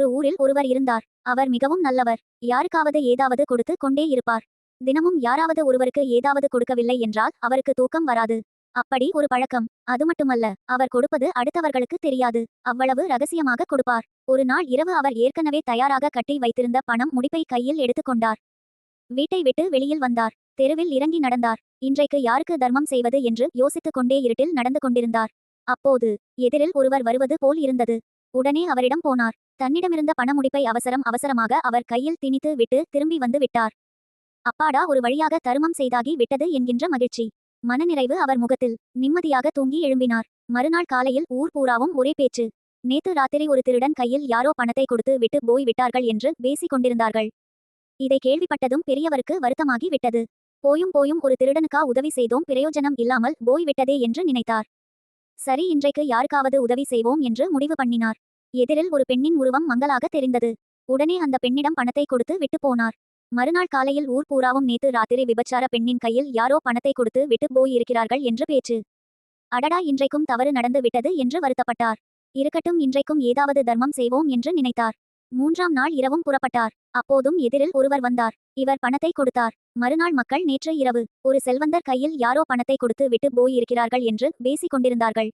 ஒரு ஊரில் ஒருவர் இருந்தார். அவர் மிகவும் நல்லவர். யாருக்காவது ஏதாவது கொடுத்து கொண்டே இருப்பார். தினமும் யாராவது ஒருவருக்கு ஏதாவது கொடுக்கவில்லை என்றால் அவருக்கு தூக்கம் வராது. அப்படி ஒரு பழக்கம். அது மட்டுமல்ல அவர் கொடுப்பது அடுத்தவர்களுக்கு தெரியாது. அவ்வளவு ரகசியமாக கொடுப்பார். ஒரு நாள் இரவு அவர் ஏற்கனவே தயாராக கட்டி வைத்திருந்த பணம் முடிப்பை கையில் எடுத்துக்கொண்டார் வீட்டை விட்டு வெளியில் வந்தார். தெருவில் இறங்கி நடந்தார். இன்றைக்கு யாருக்கு தர்மம் செய்வது என்று யோசித்துக் கொண்டே இருட்டில் நடந்து கொண்டிருந்தார். அப்போது எதிரில் ஒருவர் வருவது போல் இருந்தது. உடனே அவரிடம் போனார். தன்னிடமிருந்த பணமுடிப்பை அவசரம் அவசரமாக அவர் கையில் திணித்து விட்டு திரும்பி வந்து விட்டார். அப்பாடா ஒரு வழியாக தருமம் செய்தாகி விட்டது என்கின்ற மகிழ்ச்சி. மனநிறைவு அவர் முகத்தில் நிம்மதியாக தூங்கி எழும்பினார். மறுநாள் காலையில் ஊர் பூராவும் ஒரே பேச்சு. நேத்து ராத்திரி ஒரு திருடன் கையில் யாரோ பணத்தை கொடுத்து விட்டு போய் விட்டார்கள் என்று பேசிக் கொண்டிருந்தார்கள். இதை கேள்விப்பட்டதும் பெரியவருக்கு வருத்தமாகி விட்டது. போயும் போயும் ஒரு திருடனுக்கா உதவி செய்தோம் பிரயோஜனம் இல்லாமல் போய் விட்டதே என்று நினைத்தார். சரி இன்றைக்கு யாருக்காவது உதவி செய்வோம் என்று முடிவு பண்ணினார். எதிரில் ஒரு பெண்ணின் உருவம் மங்கலாக தெரிந்தது. உடனே அந்த பெண்ணிடம் பணத்தை கொடுத்து விட்டு போனார். மறுநாள் காலையில் ஊர் பூராவும் நேத்து ராத்திரி விபச்சார பெண்ணின் கையில் யாரோ பணத்தை கொடுத்து விட்டு போயிருக்கிறார்கள் என்று பேச்சு. அடடா இன்றைக்கும் தவறு நடந்து விட்டது என்று வருத்தப்பட்டார். இருக்கட்டும் இன்றைக்கும் ஏதாவது தர்மம் செய்வோம் என்று நினைத்தார். மூன்றாம் நாள் இரவும் புறப்பட்டார். அப்போதும் எதிரில் ஒருவர் வந்தார். இவர் பணத்தை கொடுத்தார். மறுநாள் மக்கள் நேற்று இரவு ஒரு செல்வந்தர் கையில் யாரோ பணத்தை கொடுத்து விட்டு போயிருக்கிறார்கள் என்று பேசிக் கொண்டிருந்தார்கள்.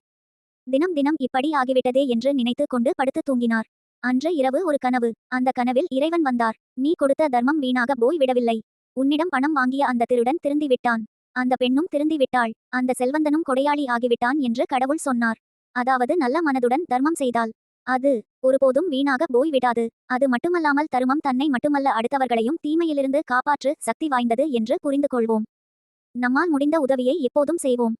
தினம் தினம் இப்படி ஆகிவிட்டதே என்று நினைத்து கொண்டு படுத்து தூங்கினார். அன்று இரவு ஒரு கனவு. அந்த கனவில் இறைவன் வந்தார். நீ கொடுத்த தர்மம் வீணாக போய் விடவில்லை. உன்னிடம் பணம் வாங்கிய அந்த திருடன் திருந்தி விட்டான் அந்த பெண்ணும் திருந்தி விட்டாள் அந்த செல்வந்தனும் கொடையாளி ஆகிவிட்டான் என்று கடவுள் சொன்னார். அதாவது நல்ல மனதுடன் தர்மம் செய்தால் அது ஒருபோதும் வீணாக போய் விடாது. அது மட்டுமல்லாமல் தருமம் தன்னை மட்டுமல்ல அடுத்தவர்களையும் தீமையிலிருந்து காப்பாற்று சக்தி வாய்ந்தது என்று புரிந்து கொள்வோம் நம்மால் முடிந்த உதவியை எப்போதும் செய்வோம்.